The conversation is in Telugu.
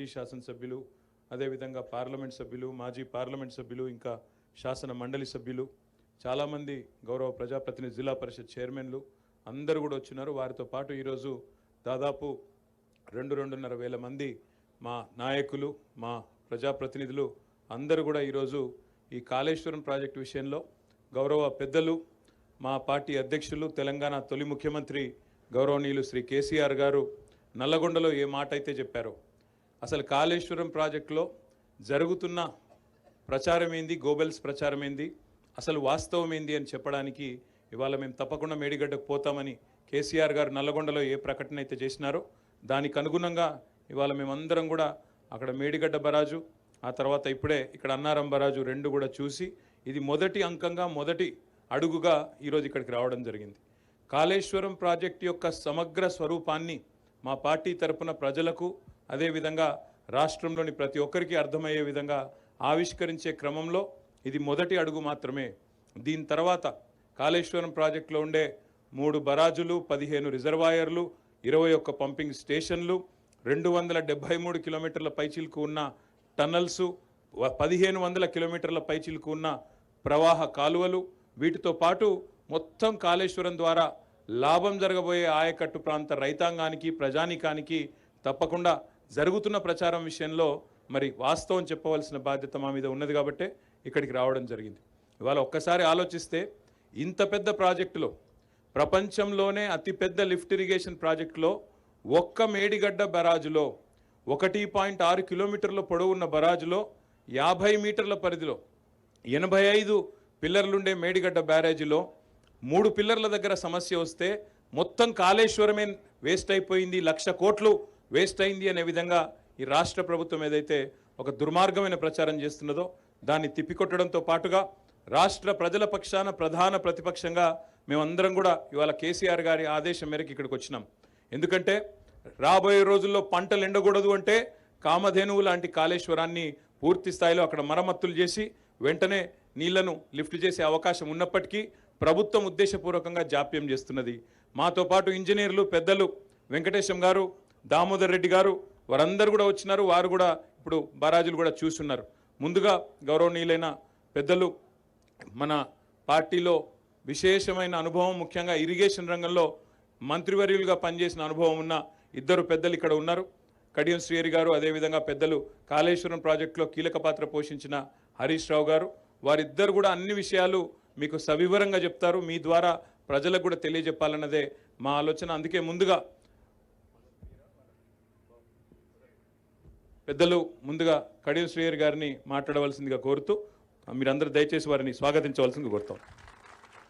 మాజీ శాసనసభ్యులు అదేవిధంగా పార్లమెంట్ సభ్యులు మాజీ పార్లమెంట్ సభ్యులు ఇంకా శాసన మండలి సభ్యులు చాలామంది గౌరవ ప్రజాప్రతినిధి జిల్లా పరిషత్ చైర్మన్లు అందరూ కూడా వచ్చినారు. వారితో పాటు ఈరోజు దాదాపు రెండు రెండున్నర వేల మంది మా నాయకులు మా ప్రజాప్రతినిధులు అందరూ కూడా ఈరోజు ఈ కాళేశ్వరం ప్రాజెక్టు విషయంలో గౌరవ పెద్దలు మా పార్టీ అధ్యక్షులు తెలంగాణ తొలి ముఖ్యమంత్రి గౌరవనీయులు శ్రీ కేసీఆర్ గారు నల్లగొండలో ఏ మాట అయితే చెప్పారో అసలు కాళేశ్వరం ప్రాజెక్టులో జరుగుతున్న ప్రచారం ఏంది గోబెల్స్ ప్రచారం ఏంది అసలు వాస్తవం ఏంది అని చెప్పడానికి ఇవాళ మేము తప్పకుండా మేడిగడ్డకు పోతామని కేసీఆర్ గారు నల్లగొండలో ఏ ప్రకటన అయితే చేసినారో దానికి అనుగుణంగా ఇవాళ మేమందరం కూడా అక్కడ మేడిగడ్డ బరాజు ఆ తర్వాత ఇప్పుడే ఇక్కడ అన్నారం బరాజు రెండు కూడా చూసి ఇది మొదటి అంకంగా మొదటి అడుగుగా ఈరోజు ఇక్కడికి రావడం జరిగింది. కాళేశ్వరం ప్రాజెక్టు యొక్క సమగ్ర స్వరూపాన్ని మా పార్టీ తరపున ప్రజలకు అదేవిధంగా రాష్ట్రంలోని ప్రతి ఒక్కరికి అర్థమయ్యే విధంగా ఆవిష్కరించే క్రమంలో ఇది మొదటి అడుగు మాత్రమే. దీని తర్వాత కాళేశ్వరం ప్రాజెక్టులో ఉండే మూడు బరాజులు పదిహేను రిజర్వాయర్లు ఇరవై ఒక్క పంపింగ్ స్టేషన్లు రెండు వందల డెబ్బై మూడు కిలోమీటర్ల పైచిలకు ఉన్న టన్నల్సు పదిహేను వందల కిలోమీటర్ల పైచిలకు ఉన్న ప్రవాహ కాలువలు వీటితో పాటు మొత్తం కాళేశ్వరం ద్వారా లాభం జరగబోయే ఆయకట్టు ప్రాంత రైతాంగానికి ప్రజానికానికి తప్పకుండా జరుగుతున్న ప్రచారం విషయంలో మరి వాస్తవం చెప్పవలసిన బాధ్యత మా మీద ఉన్నది కాబట్టే ఇక్కడికి రావడం జరిగింది. ఇవాళ ఒక్కసారి ఆలోచిస్తే ఇంత పెద్ద ప్రాజెక్టులో ప్రపంచంలోనే అతిపెద్ద లిఫ్ట్ ఇరిగేషన్ ప్రాజెక్టులో ఒక్క మేడిగడ్డ బరాజులో ఒకటి పాయింట్ ఆరు కిలోమీటర్ల పొడవున్న బరాజులో యాభై మీటర్ల పరిధిలో ఎనభై ఐదు పిల్లర్లుండే మేడిగడ్డ బ్యారేజీలో మూడు పిల్లర్ల దగ్గర సమస్య వస్తే మొత్తం కాళేశ్వరమే వేస్ట్ అయిపోయింది. లక్ష కోట్లు వేస్ట్ అయింది అనే విధంగా ఈ రాష్ట్ర ప్రభుత్వం ఏదైతే ఒక దుర్మార్గమైన ప్రచారం చేస్తున్నదో దాన్ని తిప్పికొట్టడంతో పాటుగా రాష్ట్ర ప్రజల పక్షాన ప్రధాన ప్రతిపక్షంగా మేమందరం కూడా ఇవాళ కేసీఆర్ గారి ఆదేశం మేరకు ఇక్కడికి వచ్చినాం. ఎందుకంటే రాబోయే రోజుల్లో పంటలు ఎండకూడదు అంటే కామధేనువు లాంటి కాళేశ్వరాన్ని పూర్తి స్థాయిలో అక్కడ మరమ్మతులు చేసి వెంటనే నీళ్ళను లిఫ్ట్ చేసే అవకాశం ఉన్నప్పటికీ ప్రభుత్వం ఉద్దేశపూర్వకంగా జాప్యం చేస్తున్నది. మాతో పాటు ఇంజనీర్లు పెద్దలు వెంకటేశం గారు దామోదర్ రెడ్డి గారు వారందరూ కూడా వచ్చినారు వారు కూడా ఇప్పుడు బరాజులు కూడా చూస్తున్నారు. ముందుగా గౌరవనీయులైన పెద్దలు మన పార్టీలో విశేషమైన అనుభవం ముఖ్యంగా ఇరిగేషన్ రంగంలో మంత్రివర్యులుగా పనిచేసిన అనుభవం ఉన్న ఇద్దరు పెద్దలు ఇక్కడ ఉన్నారు. కడియం శ్రీహరి గారు అదేవిధంగా పెద్దలు కాళేశ్వరం ప్రాజెక్టులో కీలక పాత్ర పోషించిన హరీష్ రావు గారు వారిద్దరు కూడా అన్ని విషయాలు మీకు సవివరంగా చెప్తారు. మీ ద్వారా ప్రజలకు కూడా తెలియజెప్పాలన్నదే మా ఆలోచన. అందుకే ముందుగా పెద్దలు ముందుగా కడియం శ్రీహరి గారిని మాట్లాడవలసిందిగా కోరుతూ మీరందరూ దయచేసి వారిని స్వాగతించవలసిందిగా కోరుతాం.